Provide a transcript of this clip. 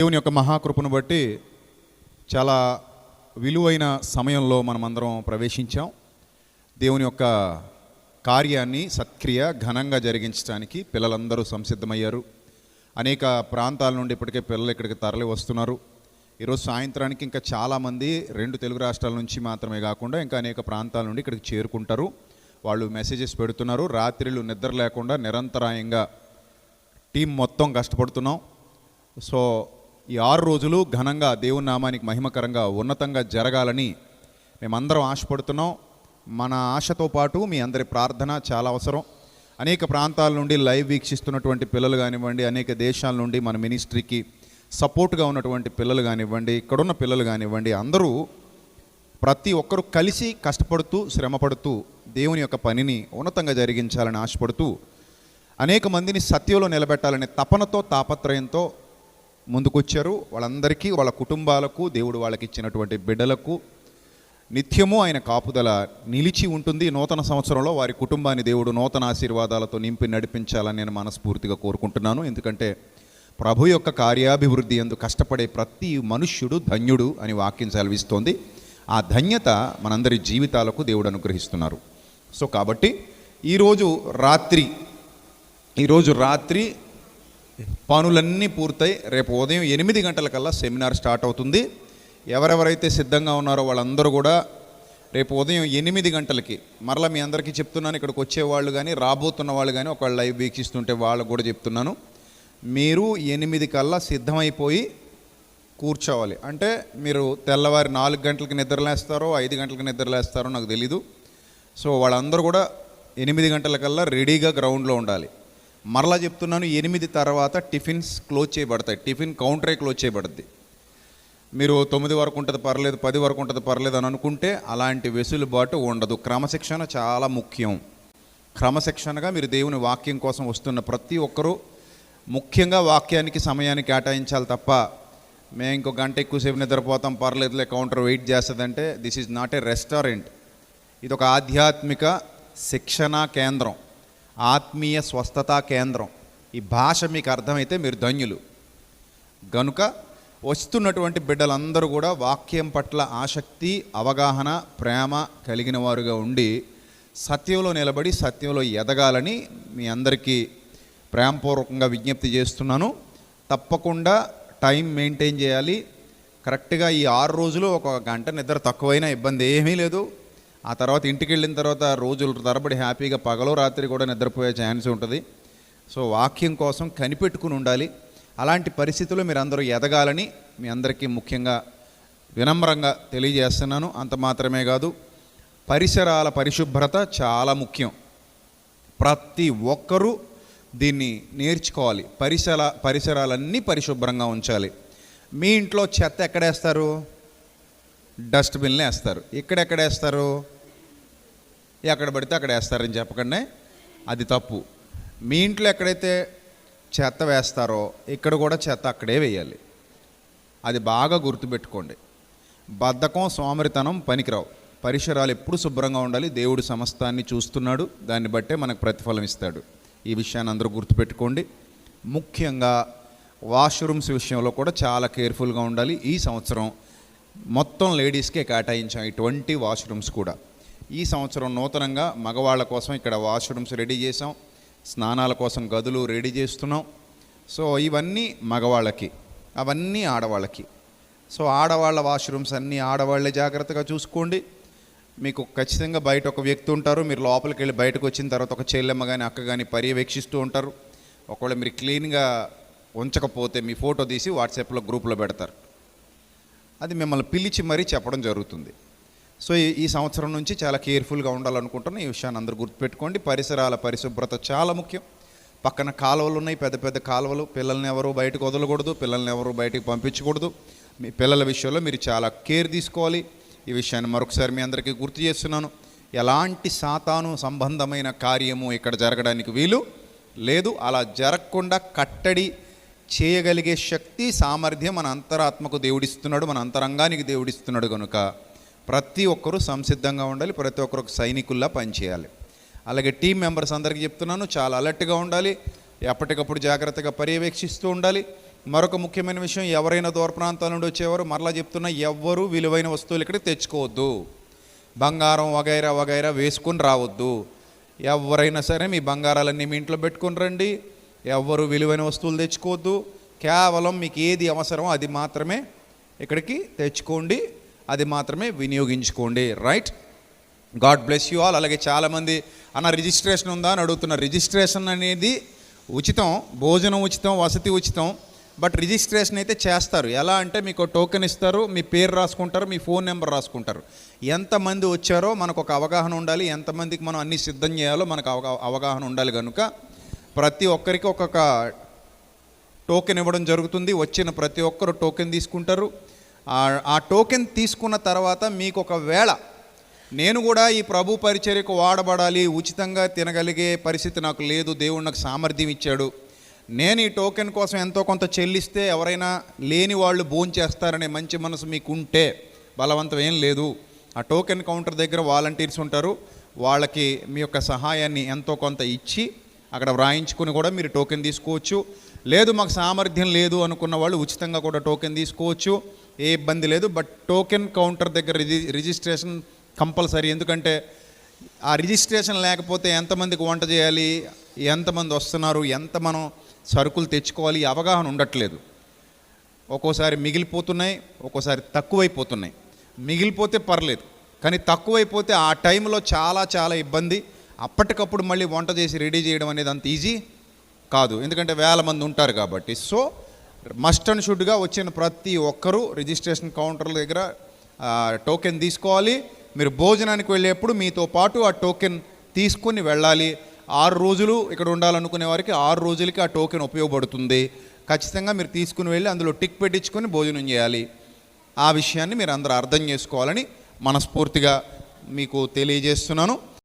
దేవుని యొక్క మహాకృపను బట్టి చాలా విలువైన సమయంలో మనమందరం ప్రవేశించాం. దేవుని యొక్క కార్యాన్ని సత్క్రియ ఘనంగా జరిగించడానికి పిల్లలందరూ సంసిద్ధమయ్యారు. అనేక ప్రాంతాల నుండి ఇప్పటికే పిల్లలు ఇక్కడికి తరలి వస్తున్నారు. ఈరోజు సాయంత్రానికి ఇంకా చాలామంది రెండు తెలుగు రాష్ట్రాల నుంచి మాత్రమే కాకుండా ఇంకా అనేక ప్రాంతాల నుండి ఇక్కడికి చేరుకుంటారు. వాళ్ళు మెసేజెస్ పెడుతున్నారు. రాత్రిలు నిద్ర లేకుండా నిరంతరాయంగా టీం మొత్తం కష్టపడుతున్నాం. సో ఈ ఆరు రోజులు ఘనంగా దేవుని నామానికి మహిమకరంగా ఉన్నతంగా జరగాలని మేమందరం ఆశపడుతున్నాం. మన ఆశతో పాటు మీ అందరి ప్రార్థన చాలా అవసరం. అనేక ప్రాంతాల నుండి లైవ్ వీక్షిస్తున్నటువంటి పిల్లలు కానివ్వండి అనేక దేశాల నుండి మన మినిస్ట్రీకి సపోర్ట్గా ఉన్నటువంటి పిల్లలు కానివ్వండి ఇక్కడున్న పిల్లలు కానివ్వండి అందరూ ప్రతి ఒక్కరూ కలిసి కష్టపడుతూ శ్రమపడుతూ దేవుని యొక్క పనిని ఉన్నతంగా జరిగించాలని ఆశపడుతూ అనేక మందిని సత్యంలో నిలబెట్టాలనే తపనతో తాపత్రయంతో ముందుకొచ్చారు. వాళ్ళందరికీ వాళ్ళ కుటుంబాలకు దేవుడు వాళ్ళకి ఇచ్చినటువంటి బిడ్డలకు నిత్యము ఆయన కాపుదల నిలిచి ఉంటుంది. నూతన సంవత్సరంలో వారి కుటుంబాన్ని దేవుడు నూతన ఆశీర్వాదాలతో నింపి నడిపించాలని నేను మనస్ఫూర్తిగా కోరుకుంటున్నాను. ఎందుకంటే ప్రభు యొక్క కార్యాభివృద్ధి ఎందు కష్టపడే ప్రతి మనుష్యుడు ధన్యుడు అని వాక్యం సెలవిస్తోంది. ఆ ధన్యత మనందరి జీవితాలకు దేవుడు అనుగ్రహిస్తున్నారు. సో కాబట్టి ఈరోజు రాత్రి ఈరోజు రాత్రి పనులన్నీ పూర్తయి రేపు ఉదయం ఎనిమిది గంటలకల్లా సెమినార్ స్టార్ట్ అవుతుంది. ఎవరెవరైతే సిద్ధంగా ఉన్నారో వాళ్ళందరూ కూడా రేపు ఉదయం ఎనిమిది గంటలకి మరలా మీ అందరికీ చెప్తున్నాను ఇక్కడికి వచ్చేవాళ్ళు కానీ రాబోతున్న వాళ్ళు కానీ ఒకవేళ లైవ్ వీక్షిస్తుంటే వాళ్ళకు కూడా చెప్తున్నాను. మీరు ఎనిమిది కల్లా సిద్ధమైపోయి కూర్చోవాలి. అంటే మీరు తెల్లవారి నాలుగు గంటలకి నిద్రలేస్తారో ఐదు గంటలకి నిద్రలేస్తారో నాకు తెలీదు. సో వాళ్ళందరూ కూడా ఎనిమిది గంటలకల్లా రెడీగా గ్రౌండ్లో ఉండాలి. మరలా చెప్తున్నాను ఎనిమిది తర్వాత టిఫిన్స్ క్లోజ్ చేయబడతాయి. టిఫిన్ కౌంటరే క్లోజ్ చేయబడుద్ది. మీరు తొమ్మిది వరకు ఉంటుంది పర్లేదు పది వరకు ఉంటుంది పర్లేదు అని అనుకుంటే అలాంటి వెసులుబాటు ఉండదు. క్రమశిక్షణ చాలా ముఖ్యం. క్రమశిక్షణగా మీరు దేవుని వాక్యం కోసం వస్తున్న ప్రతి ఒక్కరూ ముఖ్యంగా వాక్యానికి సమయాన్ని కేటాయించాలి తప్ప మేము ఇంకో గంట ఎక్కువసేపు నిద్రపోతాం పర్లేదులే కౌంటర్ వెయిట్ చేస్తుందంటే this is not a restaurant. ఇది ఒక ఆధ్యాత్మిక శిక్షణా కేంద్రం. ఆత్మీయ స్వస్థతా కేంద్రం. ఈ భాష మీకు అర్థమైతే మీరు ధన్యులు. గనుక వస్తున్నటువంటి బిడ్డలందరూ కూడా వాక్యం పట్ల ఆసక్తి అవగాహన ప్రేమ కలిగిన వారుగా ఉండి సత్యంలో నిలబడి సత్యంలో ఎదగాలని మీ అందరికీ ప్రేమపూర్వకంగా విజ్ఞప్తి చేస్తున్నాను. తప్పకుండా టైం మెయింటైన్ చేయాలి. కరెక్ట్గా ఈ ఆరు రోజులు ఒక గంట నిద్ర తక్కువైనా ఇబ్బంది ఏమీ లేదు. ఆ తర్వాత ఇంటికి వెళ్ళిన తర్వాత రోజులు తరబడి హ్యాపీగా పగలో రాత్రి కూడా నిద్రపోయే ఛాన్స్ ఉంటుంది. సో వాక్యం కోసం కనిపెట్టుకుని ఉండాలి. అలాంటి పరిస్థితుల్లో మీరు అందరూ ఎదగాలని మీ అందరికీ ముఖ్యంగా వినమ్రంగా తెలియజేస్తున్నాను. అంత మాత్రమే కాదు పరిసరాల పరిశుభ్రత చాలా ముఖ్యం. ప్రతి ఒక్కరూ దీన్ని నేర్చుకోవాలి. పరిసర పరిసరాలన్నీ పరిశుభ్రంగా ఉంచాలి. మీ ఇంట్లో చెత్త ఎక్కడేస్తారు? డస్ట్బిన్లు వేస్తారు. ఇక్కడెక్కడ వేస్తారు ఎక్కడ పడితే అక్కడ వేస్తారని చెప్పకండి. అది తప్పు. మీ ఇంట్లో ఎక్కడైతే చెత్త వేస్తారో ఇక్కడ కూడా చెత్త అక్కడే వేయాలి. అది బాగా గుర్తుపెట్టుకోండి. బద్ధకం సోమరితనం పనికిరావు. పరిసరాలు ఎప్పుడు శుభ్రంగా ఉండాలి. దేవుడు సమస్తాన్ని చూస్తున్నాడు. దాన్ని బట్టే మనకు ప్రతిఫలం ఇస్తాడు. ఈ విషయాన్ని అందరూ గుర్తుపెట్టుకోండి. ముఖ్యంగా వాష్రూమ్స్ విషయంలో కూడా చాలా కేర్ఫుల్గా ఉండాలి. ఈ సంవత్సరం మొత్తం లేడీస్కే కేటాయించాం ఇటువంటి వాష్రూమ్స్ కూడా. ఈ సంవత్సరం నూతనంగా మగవాళ్ళ కోసం ఇక్కడ వాష్రూమ్స్ రెడీ చేసాం స్నానాల కోసం గదులు రెడీ చేస్తున్నాం. సో ఇవన్నీ మగవాళ్ళకి అవన్నీ ఆడవాళ్ళకి. సో ఆడవాళ్ళ వాష్రూమ్స్ అన్నీ ఆడవాళ్ళే జాగ్రత్తగా చూసుకోండి. మీకు ఖచ్చితంగా బయట ఒక వ్యక్తి ఉంటారు మీరు లోపలికి వెళ్ళి బయటకు వచ్చిన తర్వాత ఒక చెల్లెమ్మ కానీ అక్క కానీ పర్యవేక్షిస్తూ ఉంటారు. ఒకవేళ మీరు క్లీన్గా ఉంచకపోతే మీ ఫోటో తీసి వాట్సాప్లో గ్రూప్లో పెడతారు. అది మిమ్మల్ని పిలిచి మరీ చెప్పడం జరుగుతుంది. సో ఈ ఈ సంవత్సరం నుంచి చాలా కేర్ఫుల్గా ఉండాలనుకుంటున్నాను ఈ విషయాన్ని అందరూ గుర్తుపెట్టుకోండి. పరిసరాల పరిశుభ్రత చాలా ముఖ్యం. పక్కన కాలువలు ఉన్నాయి పెద్ద పెద్ద కాలువలు. పిల్లల్ని ఎవరు బయటకు వదలకూడదు పిల్లల్ని ఎవరు బయటకు పంపించకూడదు. మీ పిల్లల విషయంలో మీరు చాలా కేర్ తీసుకోవాలి. ఈ విషయాన్ని మరొకసారి మీ అందరికీ గుర్తు చేస్తున్నాను. ఎలాంటి సాతాను సంబంధమైన కార్యము ఇక్కడ జరగడానికి వీలు లేదు. అలా జరగకుండా కట్టడి చేయగలిగే శక్తి సామర్థ్యం మన అంతరాత్మకు దేవుడిస్తున్నాడు మన అంతరంగానికి దేవుడిస్తున్నాడు కనుక ప్రతి ఒక్కరూ సంసిద్ధంగా ఉండాలి ప్రతి ఒక్కరు సైనికుల్లా పనిచేయాలి. అలాగే టీం మెంబర్స్ అందరికీ చెప్తున్నాను చాలా అలర్ట్గా ఉండాలి ఎప్పటికప్పుడు జాగ్రత్తగా పర్యవేక్షిస్తూ ఉండాలి. మరొక ముఖ్యమైన విషయం ఎవరైనా దూర ప్రాంతాల నుండి వచ్చేవారు మరలా చెప్తున్నా ఎవ్వరూ విలువైన వస్తువులు ఇక్కడికి తెచ్చుకోవద్దు. బంగారం వగైరా వగైరా వేసుకుని రావద్దు. ఎవరైనా సరే మీ బంగారాలన్నీ మీ ఇంట్లో పెట్టుకుని రండి. ఎవ్వరు విలువైన వస్తువులు తెచ్చుకోవద్దు. కేవలం మీకు ఏది అవసరమో అది మాత్రమే ఇక్కడికి తెచ్చుకోండి. అది మాత్రమే వినియోగించుకోండి. Right God bless you all అలాగే చాలామంది అన్న రిజిస్ట్రేషన్ ఉందా? అని అడుగుతున్నారు రిజిస్ట్రేషన్ అనేది ఉచితం భోజనం ఉచితం వసతి ఉచితం బట్ రిజిస్ట్రేషన్ అయితే చేస్తారు. ఎలా అంటే మీకు టోకెన్ ఇస్తారు మీ పేరు రాసుకుంటారు మీ ఫోన్ నెంబర్ రాసుకుంటారు. ఎంతమంది వచ్చారో మనకు ఒక అవగాహన ఉండాలి. ఎంతమందికి మనం అన్ని సిద్ధం చేయాలో మనకు అవగా అవగాహన ఉండాలి కనుక ప్రతి ఒక్కరికి ఒక్కొక్క టోకెన్ ఇవ్వడం జరుగుతుంది. వచ్చిన ప్రతి ఒక్కరు టోకెన్ తీసుకుంటారు. ఆ- టోకెన్ తీసుకున్న తర్వాత మీకు ఒకవేళ నేను కూడా ఈ ప్రభు పరిచర్యకు వాడబడాలి ఉచితంగా తినగలిగే పరిస్థితి నాకు లేదు దేవుడు నాకు సామర్థ్యం ఇచ్చాడు. నేను ఈ టోకెన్ కోసం ఎంతో కొంత చెల్లిస్తే ఎవరైనా లేని వాళ్ళు భోంచేస్తారనే మంచి మనసు మీకు ఉంటే బలవంతం ఏం లేదు. ఆ టోకెన్ కౌంటర్ దగ్గర వాలంటీర్స్ ఉంటారు. వాళ్ళకి మీ యొక్క సహాయాన్ని ఎంతో కొంత ఇచ్చి అక్కడ వ్రాయించుకుని కూడా మీరు టోకెన్ తీసుకోవచ్చు. లేదు మాకు సామర్థ్యం లేదు అనుకున్న వాళ్ళు ఉచితంగా కూడా టోకెన్ తీసుకోవచ్చు. ఏ ఇబ్బంది లేదు. బట్ టోకెన్ కౌంటర్ దగ్గర రిజి రిజిస్ట్రేషన్ కంపల్సరీ. ఎందుకంటే ఆ రిజిస్ట్రేషన్ లేకపోతే ఎంతమందికి వంట చేయాలి? ఎంతమంది వస్తున్నారు? ఎంత మనం సరుకులు తెచ్చుకోవాలి? అవగాహన ఉండట్లేదు. ఒక్కోసారి మిగిలిపోతున్నాయి ఒక్కోసారి తక్కువైపోతున్నాయి. మిగిలిపోతే పర్లేదు. కానీ తక్కువైపోతే ఆ టైంలో చాలా చాలా ఇబ్బంది. అప్పటికప్పుడు మళ్ళీ వంట చేసి రెడీ చేయడం అనేది అంత ఈజీ కాదు. ఎందుకంటే వేల మంది ఉంటారు కాబట్టి. సో మస్ట్ అండ్ షుడ్గా వచ్చిన ప్రతి ఒక్కరూ రిజిస్ట్రేషన్ కౌంటర్ల దగ్గర టోకెన్ తీసుకోవాలి. మీరు భోజనానికి వెళ్ళేప్పుడు మీతో పాటు ఆ టోకెన్ తీసుకుని వెళ్ళాలి. ఆరు రోజులు ఇక్కడ ఉండాలనుకునే వారికి ఆరు రోజులకి ఆ టోకెన్ ఉపయోగపడుతుంది. ఖచ్చితంగా మీరు తీసుకుని వెళ్ళి అందులో టిక్ పెట్టించుకొని భోజనం చేయాలి. ఆ విషయాన్ని మీరు అందరూ అర్థం చేసుకోవాలని మనస్ఫూర్తిగా మీకు తెలియజేస్తున్నాను.